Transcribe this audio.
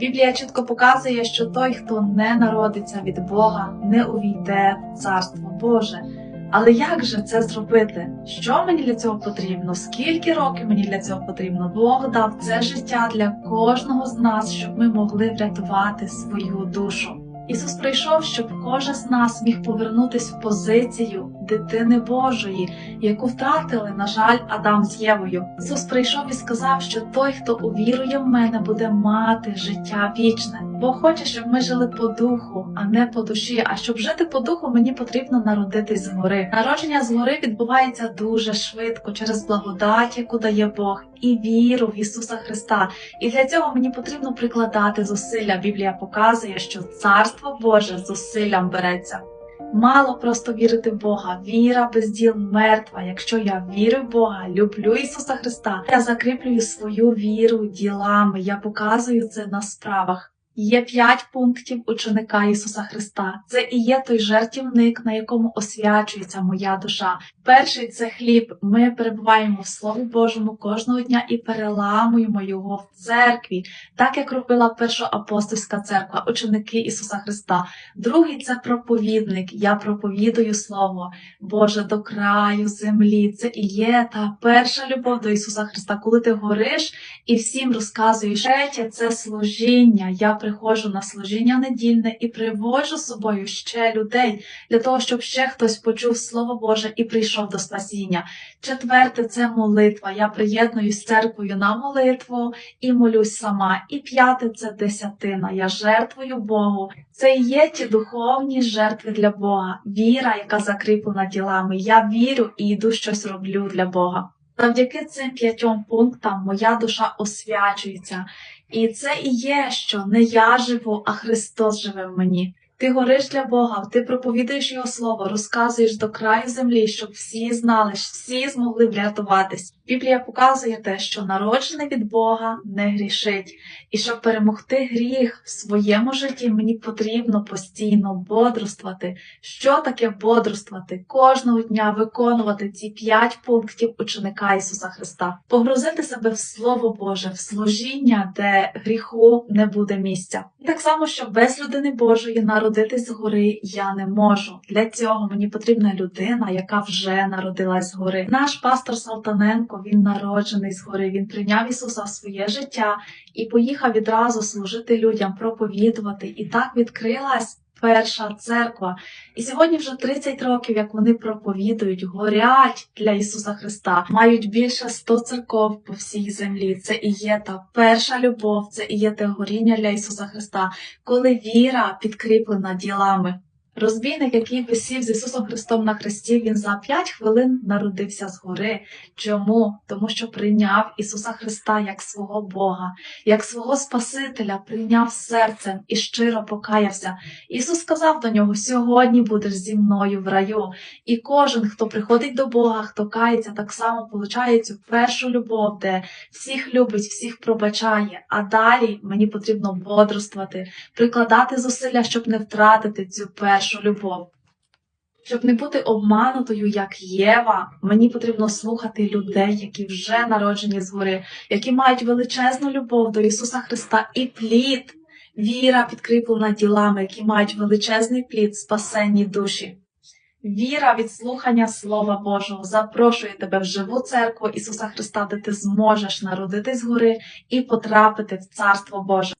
Біблія чітко показує, що той, хто не народиться від Бога, не увійде в Царство Боже. Але як же це зробити? Що мені для цього потрібно? Скільки років мені для цього потрібно? Бог дав це життя для кожного з нас, щоб ми могли врятувати свою душу. Ісус прийшов, щоб кожен з нас міг повернутися в позицію дитини Божої, яку втратили, на жаль, Адам з Євою. Ісус прийшов і сказав, що той, хто увірує в мене, буде мати життя вічне. Бог хоче, щоб ми жили по духу, а не по душі. А щоб жити по духу, мені потрібно народитись згори. Народження згори відбувається дуже швидко через благодать, яку дає Бог, і віру в Ісуса Христа. І для цього мені потрібно прикладати зусилля. Біблія показує, що царство Боже зусиллям береться. Мало просто вірити в Бога. Віра без діл мертва. Якщо я вірю в Бога, люблю Ісуса Христа, я закріплюю свою віру ділами. Я показую це на справах. Є п'ять пунктів ученика Ісуса Христа. Це і є той жертівник, на якому освячується моя душа. Перший це хліб. Ми перебуваємо в Слові Божому кожного дня і переламуємо його в церкві, так як робила першоапостольська церква, ученики Ісуса Христа. Другий це проповідник. Я проповідую Слово Боже до краю землі. Це і є та перша любов до Ісуса Христа, коли ти гориш і всім розказуєш. Третє це служіння. Я приходжу на служіння недільне і приводжу з собою ще людей для того, щоб ще хтось почув Слово Боже і прийшов до спасіння. Четверте це молитва. Я приєднуюсь церквою на молитву і молюсь сама. І п'яте це десятина. Я жертвую Богу. Це і є ті духовні жертви для Бога, віра, яка закріплена ділами. Я вірю і йду щось роблю для Бога. Завдяки цим п'ятьом пунктам моя душа освячується. І це і є, що не я живу, а Христос живе в мені. Ти гориш для Бога, ти проповідуєш Його слово, розказуєш до краю землі, щоб всі знали, всі змогли врятуватись. Біблія показує те, що народжений від Бога не грішить. І щоб перемогти гріх в своєму житті, мені потрібно постійно бодрствувати. Що таке бодрствувати? Кожного дня виконувати ці п'ять пунктів ученика Ісуса Христа, погрузити себе в Слово Боже, в служіння, де гріху не буде місця. І так само, що без людини Божої народитись згори я не можу. Для цього мені потрібна людина, яка вже народилась згори. Наш пастор Салтаненко він народжений згори. Він прийняв Ісуса в своє життя і поїхав відразу служити людям, проповідувати. І так відкрилась. Перша церква, і сьогодні вже 30 років, як вони проповідують, горять для Ісуса Христа, мають більше 100 церков по всій землі. Це і є та перша любов, це і є те горіння для Ісуса Христа, коли віра підкріплена ділами. Розбійник, який висів з Ісусом Христом на хресті, він за 5 хвилин народився згори. Чому? Тому що прийняв Ісуса Христа як свого Бога, як свого Спасителя, прийняв серцем і щиро покаявся. Ісус сказав до нього: сьогодні будеш зі мною в раю. І кожен, хто приходить до Бога, хто кається, так само получає цю першу любов, де всіх любить, всіх пробачає. А далі мені потрібно бодрствувати, прикладати зусилля, щоб не втратити цю першу любов. Щоб не бути обманутою, як Єва, мені потрібно слухати людей, які вже народжені згори, які мають величезну любов до Ісуса Христа і плід, віра підкріплена ділами, які мають величезний плід, спасенні душі. Віра від слухання Слова Божого запрошує тебе в живу церкву Ісуса Христа, де ти зможеш народитись згори і потрапити в Царство Боже.